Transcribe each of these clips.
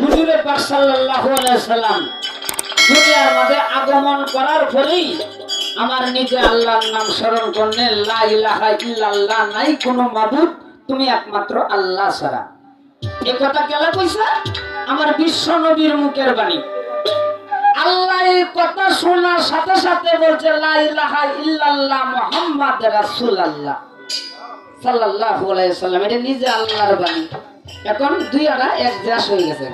হুজুরে পাক সাল্লাল্লাহু আলাইহি সাল্লাম দুনিয়ার মধ্যে আগমন করার পরেই আমার নিজে আল্লাহর নাম স্মরণ করলে লা ইলাহা ইল্লাল্লাহ, নাই কোনো মাবুদ, তুমি একমাত্র আল্লাহ ছাড়া। এ কথা কেলা কইছা? আমার বিশ্ব নবীর মুখের বাণী। আল্লাহ এই কথা শোনার সাথে সাথে বলছে, লা ইলাহা ইল্লাল্লাহ মুহাম্মদ রাসূলুল্লাহ সাল্লাল্লাহু আলাইহি সাল্লাম। এটা নিজে আল্লাহর বাণী। এখন দুই আড়া এক জাস হয়ে গেছে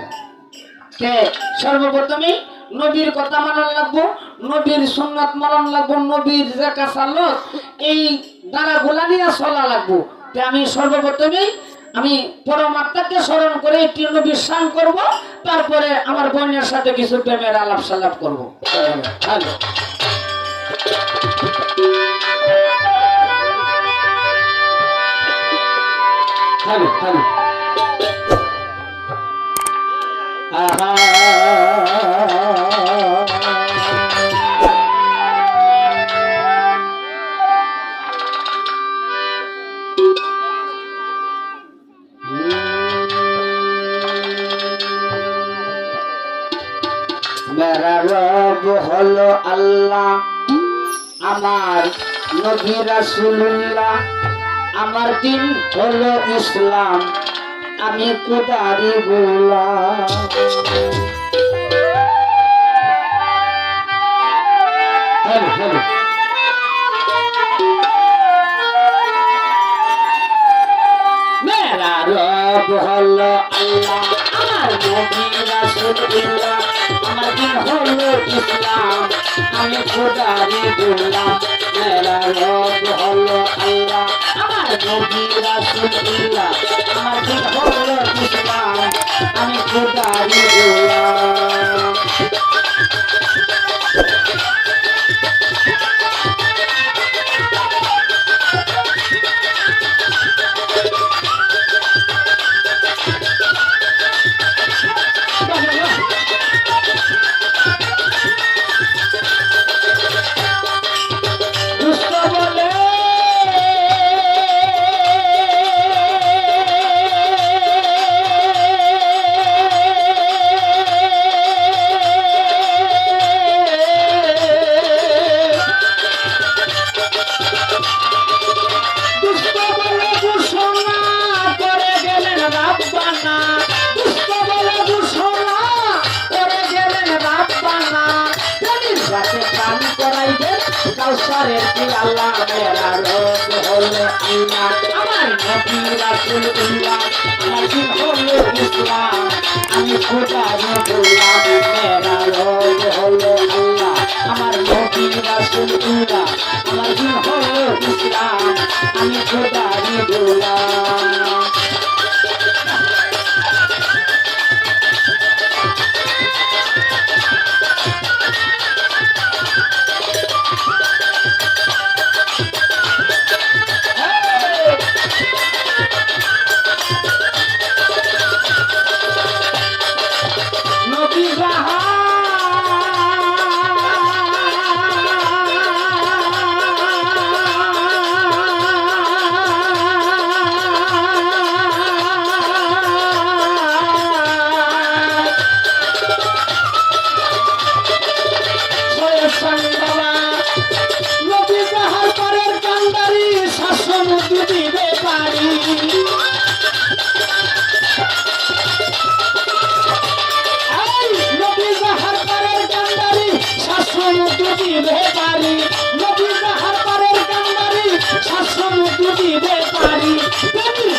কে? সর্বপ্রথমে নবীর কথা মানান লাগবো, নবীর সুন্নাত মানান লাগবো, নবীর যে কাছালত এই দ্বারাগুলা নিয়ে চলা লাগবো। আমি সর্বপ্রথমেই আমি পরমাত্মাকে স্মরণ করে একটি নবীর স্নান করব, তারপরে আমার বোনের সাথে কিছু প্রেমের আলাপ সালাপ করব। হ্যালো হ্যালো হ্যালো মেরা রব হলো আল্লাহ আমার নবী রাসূলুল্লাহ আমার দিন হলো ইসলাম আমি কোদারি গোলাম? হ্যালো হ্যালো মেরা রব হলো আল্লাহ আমার নবী রাসূলুল্লাহ আমার দিন হলো ইসলাম। আমি খোদারি গোলাম? মেরা রব হলো আল্লাহ আমার নবী আমার করাইবেন কাউসারের কি আল্লাহ মেরা রোগ হলো আল্লাহ আমার নবী রাসূলুল্লাহ আমার দিন হলো ইসলাম। আমি খোদা বললাম মেরা রোগ হলো আল্লাহ আমার নবী রাসূলুল্লাহ আমার দিন হলো ইসলাম। আমি খোদা বললাম নবী জাহান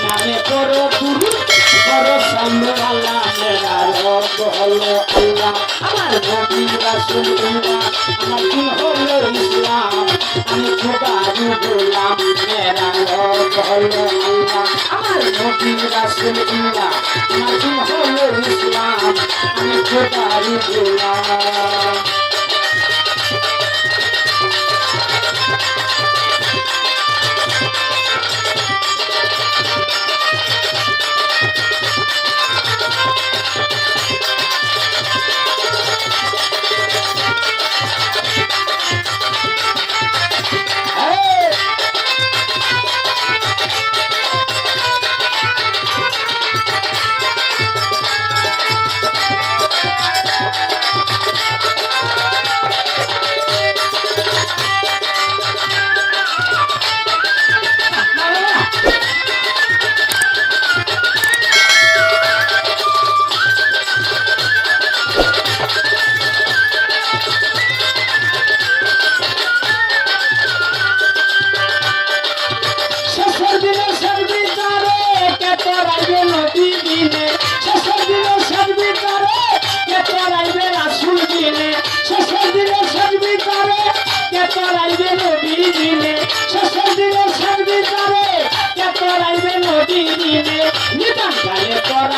নামে করো গুরু করো আল্লাহ মেরা রব হলো আল্লাহ আমার নবী রাসূলুল্লাহ আমার দিন হলো ইসলাম আমি খোদারি বললাম মেরা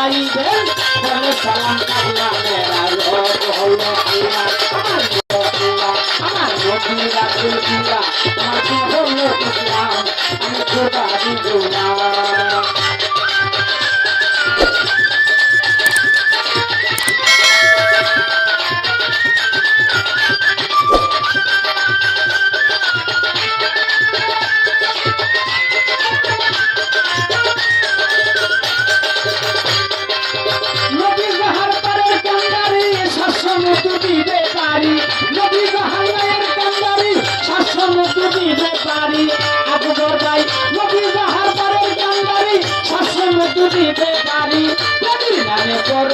বলেন বলে সালাম কাবলা মেরা রব হলো আল্লাহ আমার আল্লাহ আমার নবী রাসূল আল্লাহ আমার কি হলো ইসলাম, আমি খোদা দিদুল্লাহ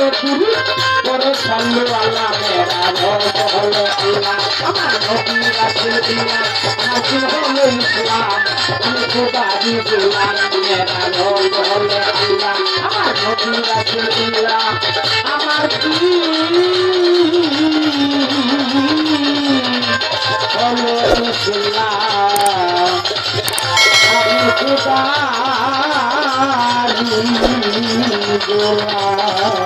বড় গুরু বড় সাল্লু আল্লাহ মেরা রব হলো আল্লাহ। আমার নবী রাসূল দিনা কি হলো ইসলাম। আমি খোদা দিলাম মেরা রব হলো আল্লাহ। আমার নবী রাসূল দিনা আমার কি হলো ইসলাম। আমি খোদা দিলাম